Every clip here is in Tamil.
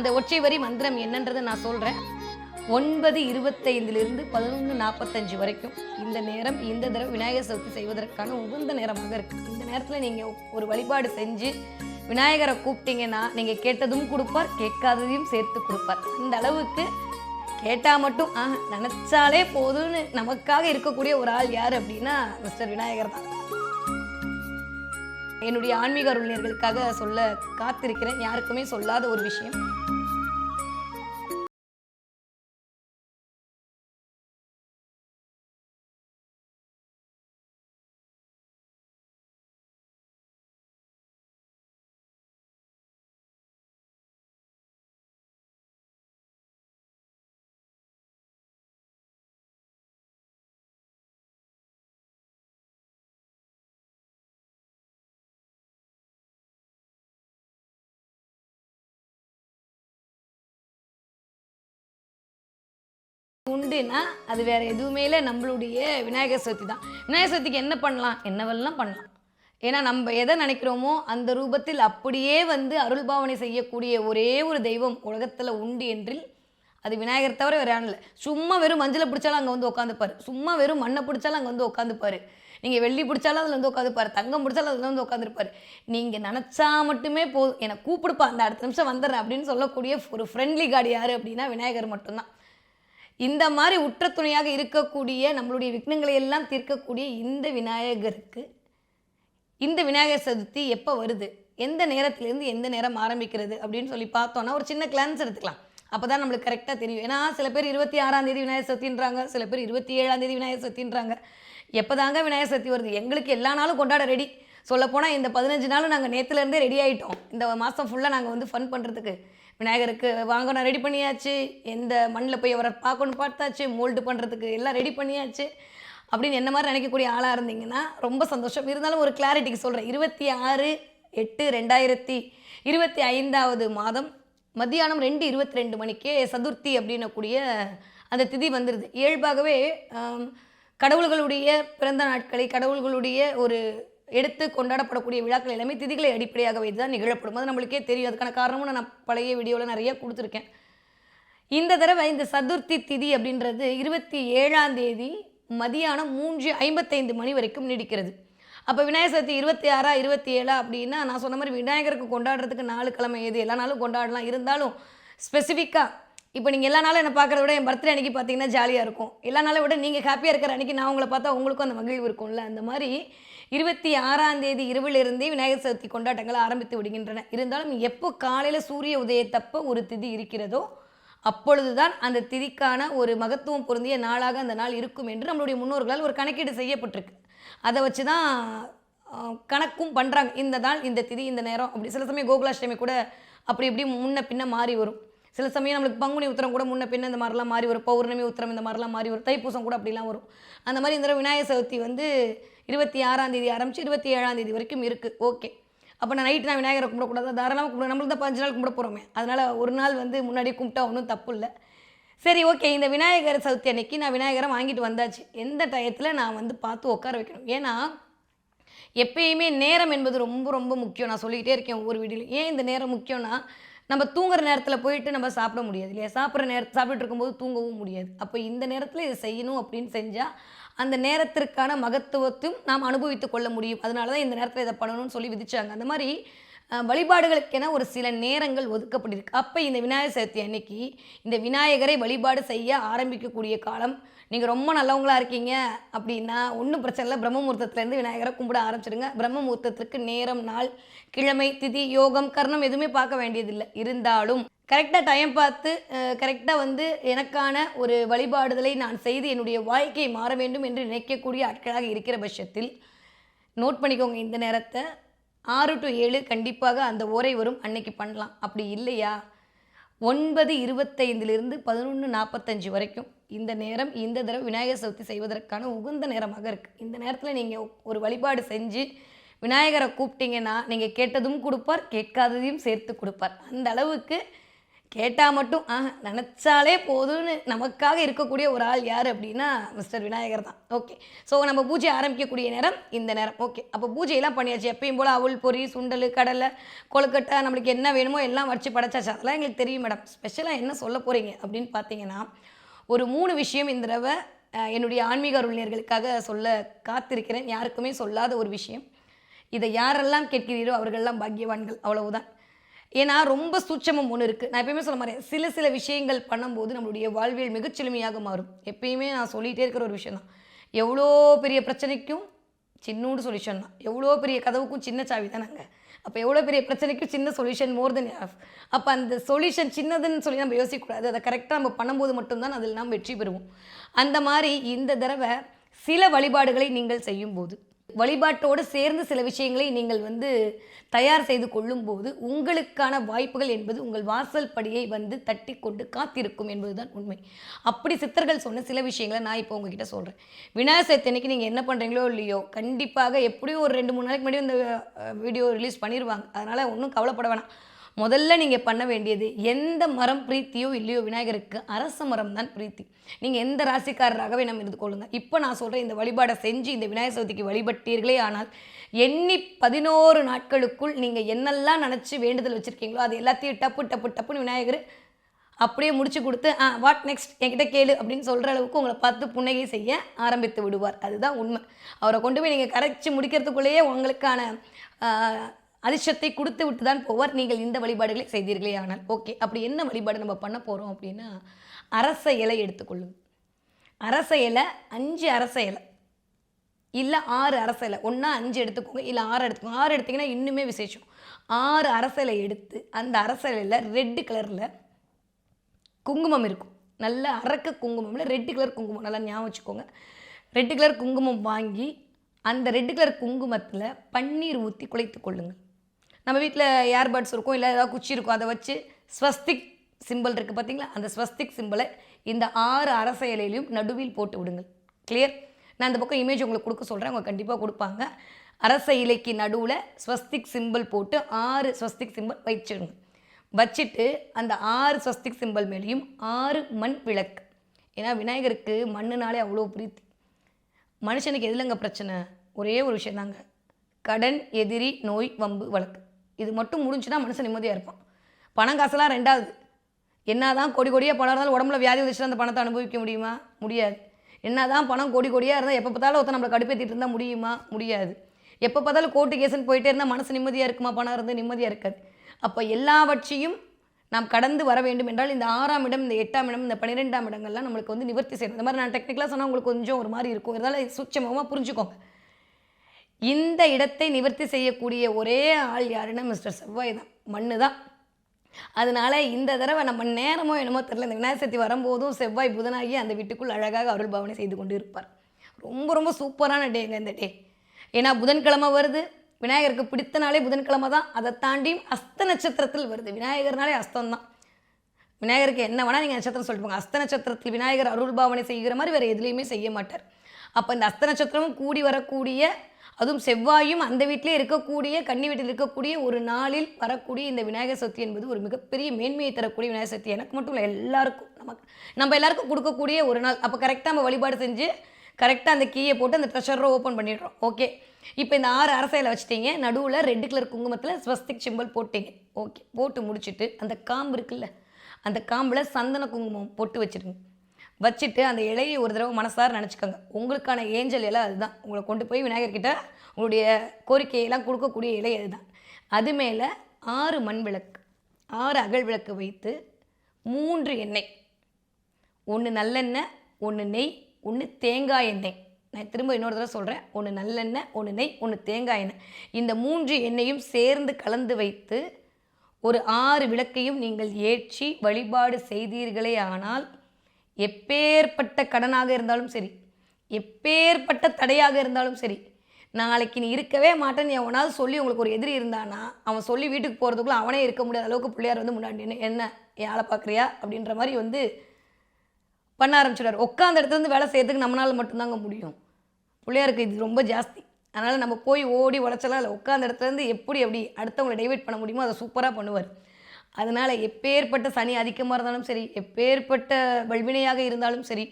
அந்த ஒற்றை வரி மந்திரம் என்னன்றதை நான் சொல்கிறேன் ஒன்பது இருபத்தைந்திலிருந்து பதினொன்று நாற்பத்தஞ்சு வரைக்கும் இந்த நேரம் இந்த தடவை விநாயகர் சதுர்த்தி செய்வதற்கான உகந்த நேரமாக இருக்குது இந்த நேரத்தில் நீங்கள் ஒரு வழிபாடு செஞ்சு விநாயகரை கூப்பிட்டீங்கன்னா நீங்கள் கேட்டதும் கொடுப்பார் கேட்காததையும் சேர்த்து கொடுப்பார். அந்த அளவுக்கு கேட்டால் மட்டும் ஆ நினச்சாலே போதும்னு நமக்காக இருக்கக்கூடிய ஒரு ஆள் யார் அப்படின்னா மிஸ்டர் விநாயகர் தான். என்னுடைய ஆன்மீக அருளினர்களுக்காக சொல்ல காத்திருக்கிறேன். யாருக்குமே சொல்லாத ஒரு விஷயம். உண்டுன்னா அது வேற எதுவுமே இல்லை. நம்மளுடைய விநாயகர் சதுர்த்தி தான். விநாயகர் சதுர்த்திக்கு என்ன பண்ணலாம்? என்னவெல்லாம் பண்ணலாம்? ஏன்னா நம்ம எதை நினைக்கிறோமோ அந்த ரூபத்தில் அப்படியே வந்து அருள் பாவனை செய்யக்கூடிய ஒரே ஒரு தெய்வம் உலகத்தில் உண்டு என்றில் அது விநாயகர் தவிர வேறு யாரும் இல்லை. சும்மா வெறும் மஞ்சளை பிடிச்சாலும் அங்கே வந்து உட்காந்துப்பார் சும்மா வெறும் மண்ணை பிடிச்சாலும் அங்கே வந்து உட்காந்துப்பார் நீங்கள் வெள்ளி பிடிச்சாலும் அதில் வந்து உட்காந்துப்பார் தங்கம் பிடிச்சாலும் அதில் வந்து உட்காந்துருப்பார் நீங்கள் நினச்சா மட்டுமே போதும். என்னை கூப்பிடுப்பா அந்த அடுத்த நிமிஷம் வந்துடுறேன் அப்படின்னு சொல்லக்கூடிய ஒரு ஃப்ரெண்ட்லி கார்டு யார் அப்படின்னா விநாயகர் மட்டும்தான். இந்த மாதிரி உற்ற துணையாக இருக்கக்கூடிய நம்மளுடைய விக்னங்களை எல்லாம் தீர்க்கக்கூடிய இந்த விநாயகருக்கு இந்த விநாயகர் சதுர்த்தி எப்போ வருது? எந்த நேரத்துலேருந்து எந்த நேரம் ஆரம்பிக்கிறது அப்படின்னு சொல்லி பார்த்தோன்னா ஒரு சின்ன கிளான்ஸ் எடுத்துக்கலாம். அப்போ தான் நம்மளுக்கு கரெக்டாக தெரியும். ஏன்னா சில பேர் இருபத்தி ஆறாம் தேதி விநாயகர் சதுர்த்தின்றாங்க சில பேர் இருபத்தி ஏழாம் தேதி விநாயகர் சதுர்த்தின்றாங்க. எப்போ தாங்க விநாயகர் சதுர்த்தி வருது? எங்களுக்கு எல்லா நாளும் கொண்டாட ரெடி சொல்லப்போனால் இந்த பதினஞ்சு நாளும் நாங்கள் நேற்றுலேருந்தே ரெடி ஆகிட்டோம் இந்த மாதம் ஃபுல்லாக நாங்கள் வந்து ஃபன் பண்ணுறதுக்கு விநாயகருக்கு வாங்கணும் ரெடி பண்ணியாச்சு. எந்த மண்ணில் போய் அவரை பார்க்கணும் பார்த்தாச்சு மோல்டு பண்ணுறதுக்கு எல்லாம் ரெடி பண்ணியாச்சு. அப்படின்னு என்ன மாதிரி நினைக்கக்கூடிய ஆளாக இருந்தீங்கன்னா ரொம்ப சந்தோஷம். இருந்தாலும் ஒரு கிளாரிட்டிக்கு சொல்கிறேன் இருபத்தி ஆறு எட்டு ரெண்டாயிரத்தி இருபத்தி ஐந்தாவது மாதம் மத்தியானம் ரெண்டு இருபத்தி ரெண்டு மணிக்கே சதுர்த்தி அப்படின்னக்கூடிய அந்த திதி வந்துடுது இயல்பாகவே கடவுள்களுடைய பிறந்த நாட்களை கடவுள்களுடைய ஒரு எடுத்து கொண்டாடப்படக்கூடிய விழாக்கள் எல்லாமே திதிகளை அடிப்படையாக வைத்து தான் நிகழப்படும். அது நம்மளுக்கே தெரியும். அதுக்கான காரணமும் நான் பழைய வீடியோவில் நிறைய கொடுத்துருக்கேன். இந்த தடவை இந்த சதுர்த்தி திதி அப்படின்றது இருபத்தி ஏழாம் தேதி மதியானம் மூன்று ஐம்பத்தைந்து மணி வரைக்கும் நீடிக்கிறது. அப்போ விநாயகர் சதுர்த்தி இருபத்தி ஆறா இருபத்தி ஏழா அப்படின்னா நான் சொன்ன மாதிரி விநாயகருக்கு கொண்டாடுறதுக்கு நாலு கிழமை எது எல்லா நாளும் கொண்டாடலாம். இருந்தாலும் ஸ்பெசிஃபிக்காக இப்போ நீங்கள் எல்லா நாளும் என்னை பார்க்குறத விட என் பர்த்டே அன்றைக்கி பார்த்தீங்கன்னா ஜாலியாக இருக்கும். எல்லா நாளை விட நீங்கள் ஹாப்பியாக இருக்கிற அன்றைக்கி நான் உங்களை பார்த்தா உங்களுக்கும் அந்த மகிழ்வு இருக்கும்ல? அந்த மாதிரி இருபத்தி ஆறாம் தேதி இரவிலிருந்தே விநாயகர் சதுர்த்தி கொண்டாட்டங்கள் ஆரம்பித்து விடுகின்றன. இருந்தாலும் எப்போ காலையில் சூரிய உதயத்தப்ப ஒரு திதி இருக்கிறதோ அப்பொழுதுதான் அந்த திதிக்கான ஒரு மகத்துவம் பொருந்திய நாளாக அந்த நாள் இருக்கும் என்று நம்மளுடைய முன்னோர்களால் ஒரு கணக்கீடு செய்யப்பட்டிருக்கு. அதை வச்சு தான் கணக்கும் பண்ணுறாங்க இந்த நாள் இந்த திதி இந்த நேரம் அப்படி. சில சமயம் கோகுலாஷ்டமி கூட அப்படி இப்படி முன்ன பின்ன மாறி வரும். சில சமயம் நம்மளுக்கு பங்குனி உத்தரம் கூட முன்ன பின்ன இந்த மாதிரிலாம் மாறி வரும். பௌர்ணமி உத்தரம் இந்த மாதிரிலாம் மாறி வரும். தைப்பூசம் கூட அப்படிலாம் வரும். அந்த மாதிரி இந்த விநாயகர் சதுர்த்தி வந்து இருபத்தி ஆறாம் தேதி ஆரம்பிச்சு இருபத்தி ஏழாம் தேதி வரைக்கும் இருக்குது ஓகே. அப்போ நான் நைட்டு நான் விநாயகரை கும்பிடக்கூடாது தாராளமாக கும்பிட நம்மளுக்கு தான் பஞ்சு நாள் கும்பிட போகிறோமே அதனால் ஒரு நாள் வந்து முன்னாடி கும்பிட்டா ஒன்றும் தப்பு இல்லை. சரி ஓகே. இந்த விநாயகர் சதுர்த்தி அன்னைக்கு நான் விநாயகரை வாங்கிட்டு வந்தாச்சு. எந்த டயத்தில் நான் வந்து பார்த்து உட்கார வைக்கணும். ஏன்னா எப்பயுமே நேரம் என்பது ரொம்ப ரொம்ப முக்கியம். நான் சொல்லிக்கிட்டே இருக்கேன் ஒவ்வொரு வீடியோலையும். ஏன் இந்த நேரம் முக்கியம்னா நம்ம தூங்குற நேரத்தில் போயிட்டு நம்ம சாப்பிட முடியாது இல்லையா? சாப்பிட்ற நேரத்தில் சாப்பிட்டுட்டு இருக்கும்போது தூங்கவும் முடியாது. அப்போ இந்த நேரத்தில் இதை செய்யணும் அப்படின்னு செஞ்சால் அந்த நேரத்திற்கான மகத்துவத்தையும் நாம் அனுபவித்து கொள்ள முடியும். அதனால தான் இந்த நேரத்தில் இதை பண்ணணும்னு சொல்லி விதிச்சாங்க. அந்த மாதிரி வழிபாடுகளுக்கென ஒரு சில நேரங்கள் ஒதுக்கப்பட்டிருக்கு. அப்போ இந்த விநாயகர் சதுர்த்தி அன்னைக்கு இந்த விநாயகரை வழிபாடு செய்ய ஆரம்பிக்கக்கூடிய காலம் நீங்கள் ரொம்ப நல்லவங்களாக இருக்கீங்க அப்படின்னா ஒன்றும் பிரச்சனை இல்லை. பிரம்மமுகூர்த்தத்துலேருந்து விநாயகரை கும்பிட ஆரம்பிச்சிடுங்க. பிரம்மமுகூர்த்தத்துக்கு நேரம் நாள் கிழமை திதி யோகம் கர்ணம் எதுவுமே பார்க்க வேண்டியதில்லை. இருந்தாலும் கரெக்டாக டைம் பார்த்து கரெக்டாக வந்து எனக்கான ஒரு வழிபாடுதலை நான் செய்து என்னுடைய வாழ்க்கை மாற வேண்டும் என்று நினைக்கக்கூடிய ஆட்களாக இருக்கிற பட்சத்தில் நோட் பண்ணிக்கோங்க இந்த நேரத்தை. ஆறு டு ஏழு கண்டிப்பாக அந்த ஓரை வரும். அன்னைக்கு பண்ணலாம். அப்படி இல்லையா? ஒன்பது இருபத்தைந்திலிருந்து பதினொன்று நாற்பத்தஞ்சு வரைக்கும். இந்த நேரம் இந்த தடவை விநாயகர் சதுர்த்தி செய்வதற்கான உகந்த நேரமாக இருக்குது இந்த நேரத்தில் நீங்கள் ஒரு வழிபாடு செஞ்சு விநாயகரை கூப்பிட்டீங்கன்னா நீங்கள் கேட்டதும் கொடுப்பார் கேட்காததையும் சேர்த்து கொடுப்பார். அந்த அளவுக்கு கேட்டால் மட்டும் ஆ நினச்சாலே போதும்னு நமக்காக இருக்கக்கூடிய ஒரு ஆள் யார் அப்படின்னா மிஸ்டர் விநாயகர் தான். ஓகே. ஸோ நம்ம பூஜை ஆரம்பிக்கக்கூடிய நேரம் இந்த நேரம். ஓகே. அப்போ பூஜையெல்லாம் பண்ணியாச்சு. எப்பயும் போல் அவள் பொறி சுண்டல் கடலை கொழுக்கட்டை நம்மளுக்கு என்ன வேணுமோ எல்லாம் வச்சு படைச்சாச்சு. அதெல்லாம் எங்களுக்கு தெரியும் மேடம். ஸ்பெஷலாக என்ன சொல்ல போகிறீங்க அப்படின்னு பார்த்தீங்கன்னா ஒரு மூணு விஷயம் இந்த தடவை என்னுடைய ஆன்மீக அருளினர்களுக்காக சொல்ல காத்திருக்கிறேன். யாருக்குமே சொல்லாத ஒரு விஷயம். இதை யாரெல்லாம் கேட்கிறீரோ அவர்கள்லாம் பாக்கியவான்கள். அவ்வளவுதான். ஏன்னா ரொம்ப சூட்சமம் ஒன்று இருக்குது நான் எப்பயுமே சொல்ல மாட்டேன். சில சில விஷயங்கள் பண்ணும்போது நம்மளுடைய வாழ்வியல் மிகச் செழுமையாக மாறும். எப்பயுமே நான் சொல்லிகிட்டே இருக்கிற ஒரு விஷயம் தான். எவ்வளோ பெரிய பிரச்சனைக்கும் சின்னோடு சொல்யூஷன் தான். எவ்வளோ பெரிய கதவுக்கும் சின்ன சாவி தானங்க அப்போ எவ்வளோ பெரிய பிரச்சனைக்கு சின்ன சொல்யூஷன் மோர் தென் அப்போ அந்த சொல்யூஷன் சின்னதுன்னு சொல்லி நம்ம யோசிக்கக்கூடாது. அதை கரெக்டாக நம்ம பண்ணும்போது மட்டும்தான் அதில் நாம் வெற்றி பெறுவோம். அந்த மாதிரி இந்த தடவை சில வழிபாடுகளை நீங்கள் செய்யும்போது வழிபாட்டோடு சேர்ந்து சில விஷயங்களை நீங்கள் வந்து தயார் செய்து கொள்ளும்போது உங்களுக்கான வாய்ப்புகள் என்பது உங்கள் வாசல் படியை வந்து தட்டி கொண்டு காத்திருக்கும் என்பதுதான் உண்மை. அப்படி சித்தர்கள் சொன்ன சில விஷயங்களை நான் இப்போ உங்ககிட்ட சொல்கிறேன் விநாயகர் சதுர்த்தி நீங்கள் என்ன பண்ணுறீங்களோ இல்லையோ கண்டிப்பாக எப்படியும் ஒரு ரெண்டு மூணு நாளைக்கு முன்னாடி இந்த வீடியோ ரிலீஸ் பண்ணிடுவாங்க அதனால் ஒன்றும் கவலைப்பட வேணாம். முதல்ல நீங்கள் பண்ண வேண்டியது எந்த மரம் பிரீத்தியோ இல்லையோ விநாயகருக்கு அரச மரம் தான் பிரீத்தி. நீங்கள் எந்த ராசிக்காரராகவே நம்ம இருந்து கொள்ளுங்க. இப்போ நான் சொல்கிறேன் இந்த வழிபாடை செஞ்சு இந்த விநாயகர் சதுர்த்திக்கு வழிபட்டீர்களே ஆனால் எண்ணி பதினோரு நாட்களுக்குள் நீங்கள் என்னெல்லாம் நினச்சி வேண்டுதல் வச்சுருக்கீங்களோ அது எல்லாத்தையும் டப்பு டப்பு டப்புன்னு விநாயகர் அப்படியே முடிச்சு கொடுத்து ஆ வாட் நெக்ஸ்ட் என்கிட்ட கேளு அப்படின்னு சொல்கிற அளவுக்கு உங்களை பார்த்து புன்னகை செய்ய ஆரம்பித்து விடுவார். அதுதான் உண்மை. அவரை கொண்டு போய் நீங்கள் கரைச்சி முடிக்கிறதுக்குள்ளேயே உங்களுக்கான அதிர்ஷ்டத்தை கொடுத்து விட்டு தான் போவார். நீங்கள் இந்த வழிபாடுகளை செய்தீர்களே ஆனால் ஓகே அப்படி என்ன வழிபாடு நம்ம பண்ண போகிறோம் அப்படின்னா அரச இலை எடுத்துக்கொள்ளுங்க அரச இலை அஞ்சு அரச இலை. இல்லை ஆறு அரச இலை. ஒன்றா அஞ்சு எடுத்துக்கோங்க. இல்லை ஆறு எடுத்துக்கோங்க. ஆறு எடுத்திங்கன்னா இன்னுமே விசேஷம். ஆறு அரச இலை எடுத்து அந்த அரச இலையில் ரெட்டு கலரில் குங்குமம் இருக்கும். நல்ல அரக்க குங்குமம்ல ரெட்டு கலர் குங்குமம். நல்லா ஞாபகம் வச்சுக்கோங்க. ரெட்டு கலர் குங்குமம் வாங்கி அந்த ரெட்டு கலர் குங்குமத்தில் பன்னீர் ஊற்றி குழைத்து கொள்ளுங்கள். நம்ம வீட்டில் ஏர்பட்ஸ் இருக்கும் இல்லை ஏதாவது குச்சி இருக்கும் அதை வச்சு ஸ்வஸ்திக் சிம்பிள் இருக்குது பார்த்தீங்களா அந்த ஸ்வஸ்திக் சிம்பிளை இந்த ஆறு அரச இலையிலையும் நடுவில் போட்டு விடுங்கள். கிளியர் நான் இந்த பக்கம் இமேஜ் உங்களுக்கு கொடுக்க சொல்கிறேன் அவங்க கண்டிப்பாக கொடுப்பாங்க. அரச இலைக்கு நடுவில் ஸ்வஸ்திக் சிம்பிள் போட்டு ஆறு ஸ்வஸ்திக் சிம்பிள் வச்சிடுங்க வச்சுட்டு அந்த ஆறு ஸ்வஸ்திக் சிம்பிள் மேலேயும் ஆறு மண் விளக்கு. ஏன்னா விநாயகருக்கு மண்ணுனாலே அவ்வளோ பிரீத்தி. மனுஷனுக்கு எதுலங்க பிரச்சனை? ஒரே ஒரு விஷயந்தாங்க. கடன் எதிரி நோய் வம்பு வழக்கு. இது மட்டும் முடிஞ்சுன்னா மனுஷன் நிம்மதியாக இருப்பான் பணம் காசெல்லாம் ரெண்டாவது. என்னதான் கொடி கொடியாக பணம் இருந்தாலும் உடம்புல வியாதி வந்துச்சுன்னா அந்த பணத்தை அனுபவிக்க முடியுமா? முடியாது. என்னதான் பணம் கோடி கோடியாக இருந்தால் எப்போ பார்த்தாலும் ஒருத்தன் நம்மளை கடுப்பேற்றிட்டு இருந்தால் முடியுமா? முடியாது. எப்போ பார்த்தாலும் கோர்ட்டு கேஸ்ன்னு போயிட்டே இருந்தால் மனசு நிம்மதியாக இருக்குமா? பணம் இருந்து நிம்மதியாக இருக்காது. அப்போ எல்லாவற்றையும் நாம் கடந்து வர வேண்டும் என்றால் இந்த ஆறாம் இடம் இந்த எட்டாம் இடம் இந்த பன்னிரெண்டாம் இடங்கள்லாம் நம்மளுக்கு வந்து நிவர்த்தி செய்யணும். இந்த மாதிரி நான் டெக்னிக்கலாக சொன்னால் உங்களுக்கு கொஞ்சம் ஒரு மாதிரி இருக்கும். இருந்தாலும் சூட்சமாக புரிஞ்சுக்கோங்க. இந்த இடத்தை நிவர்த்தி செய்யக்கூடிய ஒரே ஆள் யாருன்னா மிஸ்டர் செவ்வாய் தான். மண்ணு தான். அதனால இந்த தடவை நம்ம நேரமோ என்னமோ தெரில இந்த விநாயகர் சதுர்த்தி வரும்போதும் செவ்வாய் புதனாகி அந்த வீட்டுக்குள் அழகாக அருள் பாவனை செய்து கொண்டு இருப்பார். ரொம்ப ரொம்ப சூப்பரான டேங்க இந்த டே. ஏன்னா புதன்கிழமை வருது. விநாயகருக்கு பிடித்த நாளே புதன்கிழமை தான். அதை தாண்டியும் அஸ்த நட்சத்திரத்தில் வருது. விநாயகர்னாலே அஸ்தம் தான். விநாயகருக்கு என்ன வேணால் நீங்கள் நட்சத்திரம் சொல்லிட்டு அஸ்த நட்சத்திரத்தில் விநாயகர் அருள் பாவனை செய்கிற மாதிரி வேறு எதுலேயுமே செய்ய மாட்டார். அப்போ இந்த அஸ்த நட்சத்திரமும் கூடி வரக்கூடிய அதுவும் செவ்வாயும் அந்த வீட்டிலே இருக்கக்கூடிய கன்னி வீட்டில் இருக்கக்கூடிய ஒரு நாளில் வரக்கூடிய இந்த விநாயகர் சதுர்த்தி என்பது ஒரு மிகப்பெரிய மேன்மையை தரக்கூடிய விநாயகர் சதுர்த்தி. எனக்கு மட்டும் இல்லை எல்லாருக்கும் நமக்கு நம்ம எல்லாருக்கும் கொடுக்கக்கூடிய ஒரு நாள். அப்போ கரெக்டாக நம்ம வழிபாடு செஞ்சு கரெக்டாக அந்த கீயை போட்டு அந்த ட்ரெஷரை ஓப்பன் பண்ணிடுறோம். ஓகே இப்போ இந்த ஆறு அரசையில் வச்சுட்டீங்க. நடுவில் ரெட் கலர் குங்குமத்தில் ஸ்வஸ்திக் சிம்பல் போட்டீங்க. ஓகே போட்டு முடிச்சுட்டு அந்த காம்பு இருக்குல்ல அந்த காம்பில் சந்தன குங்குமம் போட்டு வச்சுருங்க. வச்சுட்டு அந்த இலையை ஒரு தடவை மனசார நினச்சிக்கோங்க. உங்களுக்கான ஏஞ்சல் இலை அதுதான். உங்களை கொண்டு போய் விநாயகர்கிட்ட உங்களுடைய கோரிக்கையெல்லாம் கொடுக்கக்கூடிய இலை அதுதான். அது மேலே ஆறு மண் விளக்கு ஆறு அகல் விளக்கு வைத்து மூன்று எண்ணெய். ஒன்று நல்லெண்ணெய் ஒன்று நெய் ஒன்று தேங்காய் எண்ணெய். நான் திரும்ப இன்னொரு தடவை சொல்கிறேன் ஒன்று நல்லெண்ணெய் ஒன்று நெய் ஒன்று தேங்காய் எண்ணெய். இந்த மூன்று எண்ணெயும் சேர்ந்து கலந்து வைத்து ஒரு ஆறு விளக்கையும் நீங்கள் ஏற்றி வழிபாடு செய்தீர்களே ஆனால் எப்பேற்பட்ட கடனாக இருந்தாலும் சரி எப்பேற்பட்ட தடையாக இருந்தாலும் சரி நாளைக்கு நீ இருக்கவே மாட்டேன்னு எவனாவது சொல்லி உங்களுக்கு ஒரு எதிரி இருந்தானா அவன் சொல்லி வீட்டுக்கு போகிறதுக்குள்ள அவனே இருக்க முடியாத அளவுக்கு பிள்ளையார் வந்து முன்னாடி என்ன ஏழை பார்க்குறியா? அப்படின்ற மாதிரி வந்து பண்ண ஆரம்பிச்சிடுவார். உட்காந்த இடத்துல இருந்து வேலை செய்யறதுக்கு நம்மளால் மட்டும்தாங்க முடியும். பிள்ளையாருக்கு இது ரொம்ப ஜாஸ்தி. அதனால் நம்ம போய் ஓடி உழைச்சலாம் இல்லை உட்காந்த இடத்துலேருந்து எப்படி எப்படி அடுத்தவங்களை டைவெர்ட் பண்ண முடியுமோ அதை சூப்பராக பண்ணுவார். அதனால் எப்பேற்பட்ட சனி அதிகமாக இருந்தாலும் சரி எப்பேற்பட்ட வல்வினையாக இருந்தாலும் சரி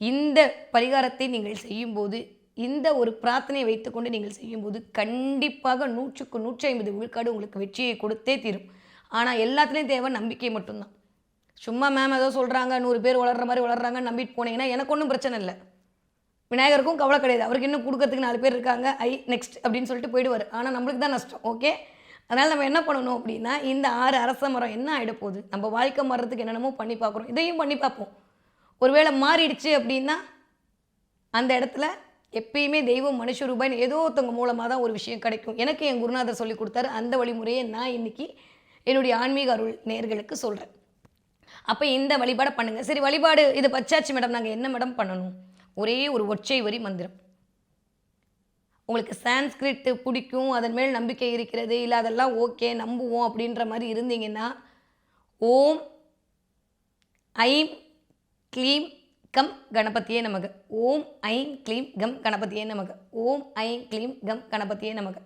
இந்த பரிகாரத்தை நீங்கள் செய்யும்போது இந்த ஒரு பிரார்த்தனையை வைத்துக்கொண்டு நீங்கள் செய்யும்போது கண்டிப்பாக நூற்றுக்கு நூற்றி ஐம்பது விழுக்காடு உங்களுக்கு வெற்றியை கொடுத்தே தீரும். ஆனால் எல்லாத்துலேயும் தேவை நம்பிக்கை மட்டும்தான். சும்மா மேம் ஏதோ சொல்கிறாங்க நூறு பேர் வளர்கிற மாதிரி வளர்கிறாங்கன்னு நம்பிட்டு போனீங்கன்னா எனக்கு ஒன்றும் பிரச்சனை இல்லை. விநாயகருக்கும் கவலை கிடையாது. அவருக்கு இன்னும் கொடுக்கறதுக்கு நாலு பேர் இருக்காங்க ஐ நெக்ஸ்ட் அப்படின்னு சொல்லிட்டு போயிடுவார். ஆனால் நம்மளுக்கு தான் நஷ்டம் ஓகே அதனால் நம்ம என்ன பண்ணணும் அப்படின்னா இந்த ஆறு அரச மரம் என்ன ஆகிட போகுது? நம்ம வாழ்க்கை மரத்துக்கு என்னென்னமோ பண்ணி பார்க்குறோம். இதையும் பண்ணி பார்ப்போம். ஒருவேளை மாறிடுச்சு அப்படின்னா அந்த இடத்துல எப்பயுமே தெய்வம் மனுஷ ரூபாய்னு ஏதோ ஒருத்தவங்க மூலமாக தான் ஒரு விஷயம் கிடைக்கும். எனக்கு என் குருநாதர் சொல்லி கொடுத்தாரு. அந்த வழிமுறையை நான் இன்னைக்கு என்னுடைய ஆன்மீக அருள் நேர்களுக்கு சொல்கிறேன் அப்போ இந்த வழிபாடை பண்ணுங்கள் சரி வழிபாடு இது பச்சாச்சு மேடம் நாங்கள் என்ன மேடம் பண்ணணும்? ஒரே ஒரு ஒற்றை வரி மந்திரம். உங்களுக்கு சான்ஸ்கிரிட் பிடிக்கும் அதன் மேல் நம்பிக்கை இருக்கிறது இல்லை அதெல்லாம் ஓகே நம்புவோம் அப்படின்ற மாதிரி இருந்தீங்கன்னா ஓம் ஐம் க்ளீம் கம் கணபதியே நமக்கு ஓம் ஐம் க்ளீம் கம் கணபதியே நமக்கு ஓம் ஐம் க்ளீம் கம் கணபதியே நமக்கு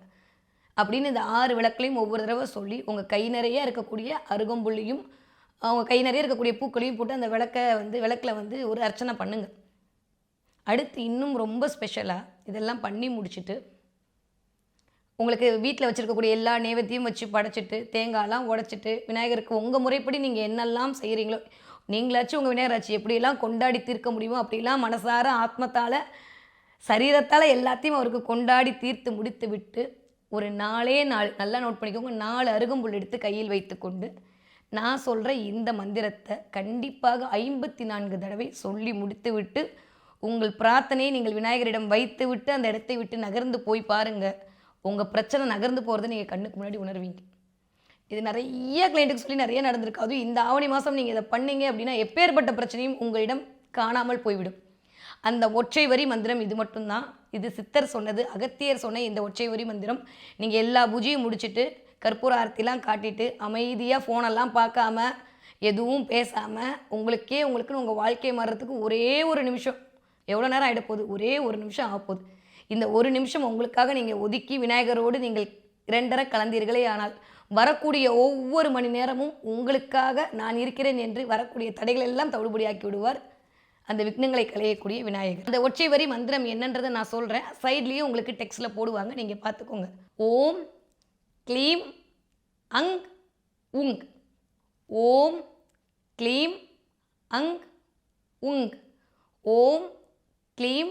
அப்படின்னு இந்த ஆறு விளக்குலையும் ஒவ்வொரு தடவை சொல்லி உங்கள் கை நிறைய இருக்கக்கூடிய அருகம்புள்ளியும் அவங்க கை நிறைய இருக்கக்கூடிய பூக்களையும் போட்டு அந்த விளக்கை வந்து விளக்கில் வந்து ஒரு அர்ச்சனை பண்ணுங்கள் அடுத்து இன்னும் ரொம்ப ஸ்பெஷலாக இதெல்லாம் பண்ணி முடிச்சுட்டு உங்களுக்கு வீட்டில் வச்சுருக்கக்கூடிய எல்லா நேவத்தையும் வச்சு படைச்சிட்டு தேங்காய்லாம் உடச்சிட்டு விநாயகருக்கு உங்கள் முறைப்படி நீங்கள் என்னெல்லாம் செய்கிறீங்களோ நீங்களாச்சும் உங்கள் விநாயகராட்சி எப்படியெல்லாம் கொண்டாடி தீர்க்க முடியுமோ அப்படிலாம் மனசார ஆத்மத்தால் சரீரத்தால் எல்லாத்தையும் அவருக்கு கொண்டாடி தீர்த்து முடித்து விட்டு ஒரு நாளே நாள் நல்லா நோட் பண்ணிக்கோங்க நாலு அருகம்புல் எடுத்து கையில் வைத்துக்கொண்டு நான் சொல்கிற இந்த மந்திரத்தை கண்டிப்பாக ஐம்பத்தி நான்கு தடவை சொல்லி முடித்து விட்டு உங்கள் பிரார்த்தனையை நீங்கள் விநாயகரிடம் வைத்து விட்டு அந்த இடத்தை விட்டு நகர்ந்து போய் பாருங்கள் உங்கள் பிரச்சனை நகர்ந்து போகிறத நீங்கள் கண்ணுக்கு முன்னாடி உணர்வீங்க. இது நிறைய கிளைண்ட்டுக்கு சொல்லி நிறைய நடந்திருக்கு. அதுவும் இந்த ஆவணி மாதம் நீங்கள் இதை பண்ணீங்க அப்படின்னா எப்பேற்பட்ட பிரச்சனையும் உங்களிடம் காணாமல் போய்விடும். அந்த ஒற்றை வரி மந்திரம் இது மட்டும்தான். இது சித்தர் சொன்னது அகத்தியர் சொன்ன இந்த ஒற்றை வரி மந்திரம். நீங்கள் எல்லா பூஜையும் முடிச்சுட்டு கற்பூர ஆரத்திலாம் காட்டிட்டு அமைதியாக ஃபோனெல்லாம் பார்க்காம எதுவும் பேசாமல் உங்களுக்கே உங்களுக்குன்னு உங்கள் வாழ்க்கை மாறுறதுக்கு ஒரே ஒரு நிமிஷம். எவ்வளோ நேரம் ஆகிட போகுது? ஒரே ஒரு நிமிஷம் ஆக போகுது. இந்த ஒரு நிமிஷம் உங்களுக்காக நீங்கள் ஒதுக்கி விநாயகரோடு நீங்கள் இரண்டரை கலந்தீர்களே ஆனால் வரக்கூடிய ஒவ்வொரு மணி நேரமும் உங்களுக்காக நான் இருக்கிறேன் என்று வரக்கூடிய தடைகள் எல்லாம் தவிடுபடியாக்கி விடுவார் அந்த விக்னங்களை களையக்கூடிய விநாயகர். அந்த ஒற்றை வரி மந்திரம் என்னன்றதை நான் சொல்கிறேன் சைட்லேயும் உங்களுக்கு டெக்ஸ்ட்டில் போடுவாங்க. நீங்கள் பார்த்துக்கோங்க. ஓம் க்ளீம் அங் உங். ஓம் க்ளீம் அங் உங். ஓம் க்ளீம்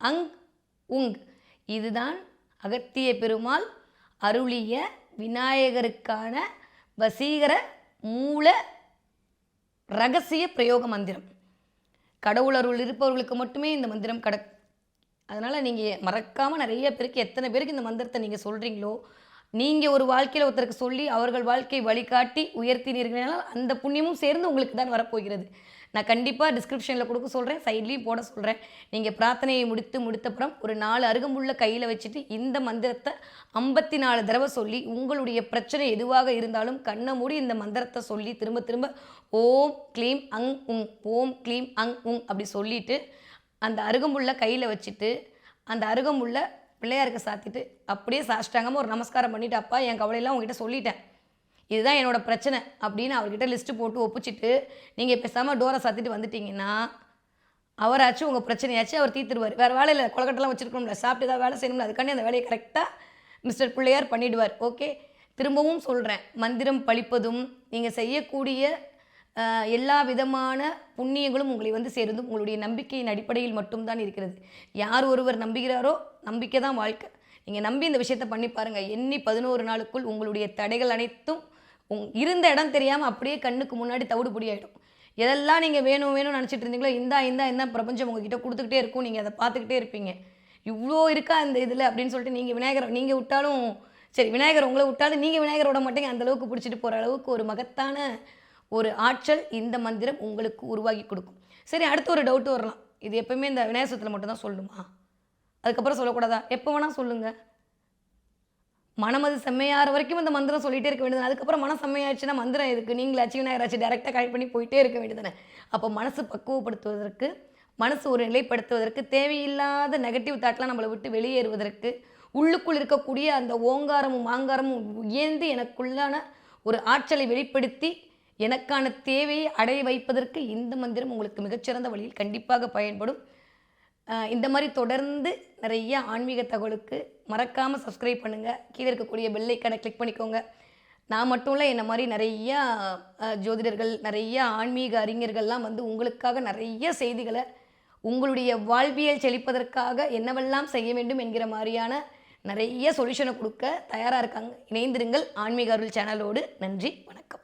அங் உங். இதுதான் அகத்திய பெருமாள் அருளிய விநாயகருக்கான வசீகர மூல ரகசிய பிரயோக மந்திரம். கடவுள் அருள் இருப்பவர்களுக்கு மட்டுமே இந்த மந்திரம் கட அதனால் நீங்கள் மறக்காமல் நிறைய பேருக்கு எத்தனை பேருக்கு இந்த மந்திரத்தை நீங்கள் சொல்கிறீங்களோ நீங்கள் ஒரு வாழ்க்கையில் ஒருத்தருக்கு சொல்லி அவர்கள் வாழ்க்கை வழிகாட்டி உயர்த்தினீர்களால் அந்த புண்ணியமும் சேர்ந்து உங்களுக்கு தான் வரப்போகிறது. நான் கண்டிப்பாக டிஸ்கிரிப்ஷனில் கொடுக்க சொல்கிறேன் சைட்லேயும் போட சொல்கிறேன் நீங்கள் பிரார்த்தனையை முடித்து முடித்தப்புறம் ஒரு நாலு அருகம்புள்ள கையில் வச்சுட்டு இந்த மந்திரத்தை ஐம்பத்தி நாலு தடவை சொல்லி உங்களுடைய பிரச்சனை எதுவாக இருந்தாலும் கண்ணை மூடி இந்த மந்திரத்தை சொல்லி திரும்ப திரும்ப ஓம் க்ளீம் அங் உங் ஓம் க்ளீம் அங் உங் அப்படி சொல்லிட்டு அந்த அருகம்புள்ள கையில் வச்சுட்டு அந்த அருகம்புள்ள பிள்ளையாருக்கு சாத்திட்டு அப்படியே சாஷ்டாங்கமாக ஒரு நமஸ்காரம் பண்ணிட்டு அப்பா என் கவலையெல்லாம் உங்ககிட்ட சொல்லிட்டேன். இதுதான் என்னோட பிரச்சனை அப்படின்னு அவர்கிட்ட லிஸ்ட்டு போட்டு ஒப்பிச்சிட்டு நீங்கள் பேசாமல் டோரை சாத்திட்டு வந்துட்டீங்கன்னா அவராச்சும் உங்கள் பிரச்சனையாச்சும் அவர் தீர்த்துருவார். வேறு வேலையில் கொலக்கட்டெல்லாம் வச்சுருக்கணும்ல சாப்பிட்டு ஏதாவது வேலை செய்யணும்ல அதுக்காண்டி அந்த வேலையை கரெக்டாக மிஸ்டர் பிள்ளையார் பண்ணிடுவார். ஓகே திரும்பவும் சொல்கிறேன் மந்திரம் பழிப்பதும் நீங்கள் செய்யக்கூடிய எல்லா விதமான புண்ணியங்களும் உங்களை வந்து சேர்ந்து உங்களுடைய நம்பிக்கையின் அடிப்படையில் மட்டும்தான் இருக்கிறது. யார் ஒருவர் நம்புகிறாரோ நம்பிக்கை தான் வாழ்க்கை. நீங்கள் நம்பி இந்த விஷயத்தை பண்ணி பாருங்கள் எண்ணி பதினோரு நாளுக்குள் உங்களுடைய தடைகள் அனைத்தும் உங் இருந்த இடம் தெரியாமல் அப்படியே கண்ணுக்கு முன்னாடி தவிடுபொடி ஆகிடும் எதெல்லாம் நீங்கள் வேணும் வேணும்னு நினச்சிட்டு இருந்தீங்களோ இந்தா இந்தா இந்த பிரபஞ்சம் உங்ககிட்ட கொடுத்துக்கிட்டே இருக்கும். நீங்கள் அதை பார்த்துக்கிட்டே இருப்பீங்க. இவ்வளோ இருக்கா இந்த இதில் அப்படின்னு சொல்லிட்டு நீங்கள் விநாயகர் நீங்கள் விட்டாலும் சரி விநாயகர் உங்களை விட்டாலும் நீங்கள் விநாயகர் விட அந்த அளவுக்கு பிடிச்சிட்டு போகிற அளவுக்கு ஒரு மகத்தான ஒரு ஆற்றல் இந்த மந்திரம் உங்களுக்கு உருவாக்கி கொடுக்கும். சரி அடுத்து ஒரு டவுட்டு வரலாம். இது எப்பவுமே இந்த விநாயகர் மட்டும்தான் சொல்லணுமா அதுக்கப்புறம் சொல்லக்கூடாதா? எப்போ வேணால் சொல்லுங்கள் மனம் அது செம்மையாகிற வரைக்கும் இந்த மந்திரம் சொல்லிகிட்டே இருக்க வேண்டியது அதுக்கப்புறம் மனம் செம்மையாச்சுன்னா மந்திரம் எதுக்கு? நீங்களாச்சும் விநாயகராச்சு டேரெக்டாக கனெக்ட் பண்ணி போயிட்டே இருக்க வேண்டியதானே அப்போ மனசு பக்குவப்படுத்துவதற்கு மனசு ஒரு நிலைப்படுத்துவதற்கு தேவையில்லாத நெகட்டிவ் தாட்லாம் நம்மளை விட்டு வெளியேறுவதற்கு உள்ளுக்குள் இருக்கக்கூடிய அந்த ஓங்காரமும் மாங்காரமும் உயர்ந்து எனக்குள்ளான ஒரு ஆற்றலை வெளிப்படுத்தி எனக்கான தேவையை அடைய வைப்பதற்கு இந்த மந்திரம் உங்களுக்கு மிகச்சிறந்த வழியில் கண்டிப்பாக பயன்படும். இந்த மாதிரி தொடர்ந்து நிறைய ஆன்மீக தகவலுக்கு மறக்காமல் சப்ஸ்கிரைப் பண்ணுங்கள் கீழே இருக்கக்கூடிய பெல்லைக்கானை கிளிக் பண்ணிக்கோங்க. நான் மட்டும் இல்லை என்ன மாதிரி நிறையா ஜோதிடர்கள் நிறைய ஆன்மீக அறிஞர்கள்லாம் வந்து உங்களுக்காக நிறைய செய்திகளை உங்களுடைய வாழ்வியல் செழிப்பதற்காக என்னவெல்லாம் செய்ய வேண்டும் என்கிற மாதிரியான நிறைய சொல்யூஷனை கொடுக்க தயாராக இருக்காங்க. இணைந்திருங்கள் ஆன்மீக அருள் சேனலோடு நன்றி வணக்கம்.